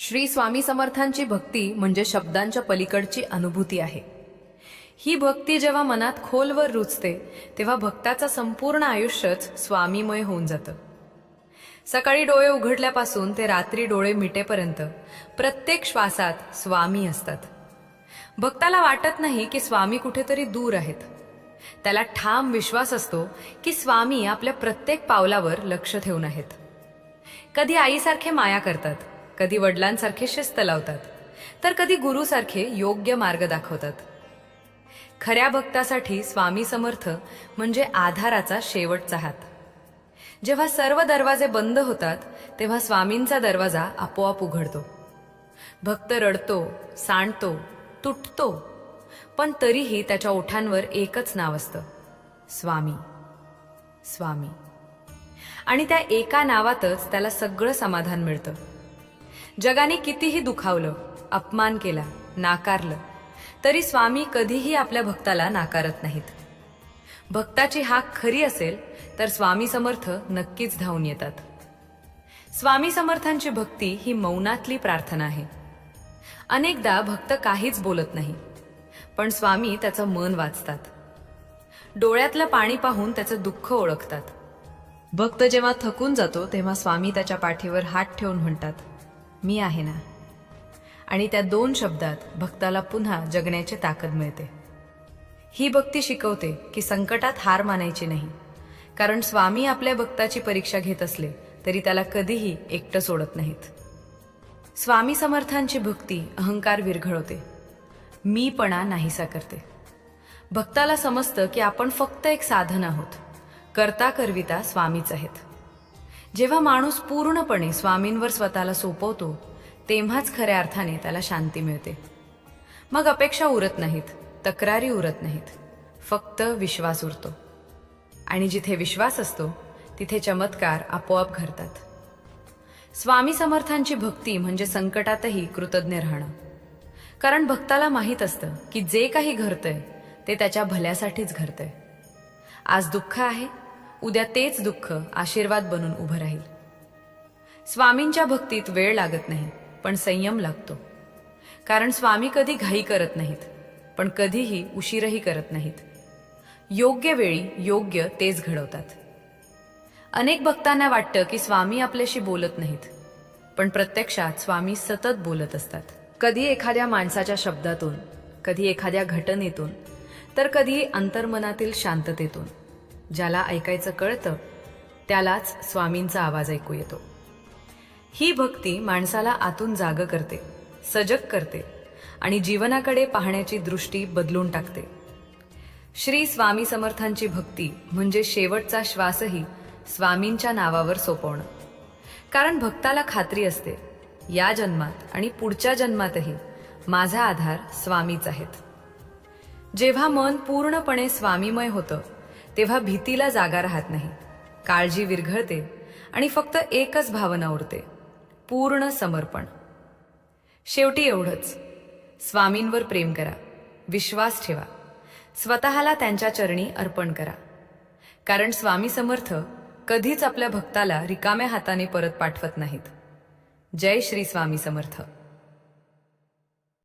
श्री स्वामी समर्थांची भक्ती म्हणजे शब्दांच्या पलीकडची अनुभूती आहे. ही भक्ती जेव्हा मनात खोलवर रुचते तेव्हा भक्ताचं संपूर्ण आयुष्यच स्वामीमय होऊन जातं. सकाळी डोळे उघडल्यापासून ते रात्री डोळे मिटेपर्यंत प्रत्येक श्वासात स्वामी असतात. भक्ताला वाटत नाही की स्वामी कुठेतरी दूर आहेत. त्याला ठाम विश्वास असतो की स्वामी आपल्या प्रत्येक पावलावर लक्ष ठेवून आहेत. कधी आईसारखे माया करतात कधी वडिलांसारखे शिस्त लावतात तर कधी गुरुसारखे योग्य मार्ग दाखवतात. खऱ्या भक्तासाठी स्वामी समर्थ म्हणजे आधाराचा शेवटचा हात जेव्हा सर्व दरवाजे बंद होतात तेव्हा स्वामींचा दरवाजा आपोआप उघडतो. भक्त रडतो सांडतो तुटतो पण तरीही त्याच्या ओठांवर एकच नाव असतं स्वामी स्वामी. आणि त्या एका नावातच त्याला सगळं समाधान मिळतं. जगाने कितीही दुखावलं अपमान केला नाकारलं तरी स्वामी कधीही आपल्या भक्ताला नाकारत नाहीत. भक्ताची हाक खरी असेल तर स्वामी समर्थ नक्कीच धावून येतात. स्वामी समर्थांची भक्ती ही मौनातली प्रार्थना आहे. अनेकदा भक्त काहीच बोलत नाही पण स्वामी त्याचं मन वाचतात. डोळ्यातलं पाणी पाहून त्याचं दुःख ओळखतात. भक्त जेव्हा थकून जातो तेव्हा स्वामी त्याच्या पाठीवर हात ठेवून म्हणतात मी आहे ना? आणि त्या दोन शब्दात भक्ताला पुन्हा जगण्याची ताकद मिळते. ही भक्ती शिकवते की संकटात हार मानायची नाही. कारण स्वामी आपल्या भक्ताची परीक्षा घेत असले तरी त्याला कधीही एकटं सोडत नाहीत. स्वामी समर्थांची भक्ती अहंकार विरघळवते. मीपणा नाहीसा करते. भक्ताला समजतं की आपण फक्त एक साधन आहोत. करता करविता स्वामीच आहेत. जेव्हा माणूस पूर्णपणे स्वामींवर स्वतःला सोपवतो तेव्हाच खऱ्या अर्थाने त्याला शांती मिळते. मग अपेक्षा उरत नाहीत तक्रारी उरत नाहीत. फक्त विश्वास उरतो. आणि जिथे विश्वास असतो तिथे चमत्कार आपोआप घडतात. स्वामी समर्थांची भक्ती म्हणजे संकटातही कृतज्ञ राहणं. कारण भक्ताला माहीत असतं की जे काही घडतंय ते त्याच्या भल्यासाठीच घडतंय. आज दुःख आहे उद्या तेच दुःख आशीर्वाद बनून उभं राहील. स्वामींच्या भक्तीत वेळ लागत नाही पण संयम लागतो. कारण स्वामी कधी घाई करत नाहीत पण कधीही उशीरही करत नाहीत. योग्य वेळी योग्य तेच घडवतात. अनेक भक्तांना वाटतं की स्वामी आपल्याशी बोलत नाहीत पण प्रत्यक्षात स्वामी सतत बोलत असतात. कधी एखाद्या माणसाच्या शब्दातून कधी एखाद्या घटनेतून तर कधी अंतर्मनातील शांततेतून. ज्याला ऐकायचं कळतं त्यालाच स्वामींचा आवाज ऐकू येतो. ही भक्ती माणसाला आतून जाग करते सजग करते आणि जीवनाकडे पाहण्याची दृष्टी बदलून टाकते. श्री स्वामी समर्थांची भक्ती म्हणजे शेवटचा श्वासही स्वामींच्या नावावर सोपवणं. कारण भक्ताला खात्री असते या जन्मात आणि पुढच्या जन्मातही माझा आधार स्वामीच आहेत. जेव्हा मन पूर्णपणे स्वामीमय होतं तेव्हा भीतीला जागा राहत नाही. काळजी विरघळते आणि फक्त एकच भावना उरते. पूर्ण समर्पण. शेवटी एवढंच. स्वामींवर प्रेम करा. विश्वास ठेवा. स्वतःला त्यांच्या चरणी अर्पण करा. कारण स्वामी समर्थ कधीच आपल्या भक्ताला रिकाम्या हाताने परत पाठवत नाहीत. जय श्री स्वामी समर्थ.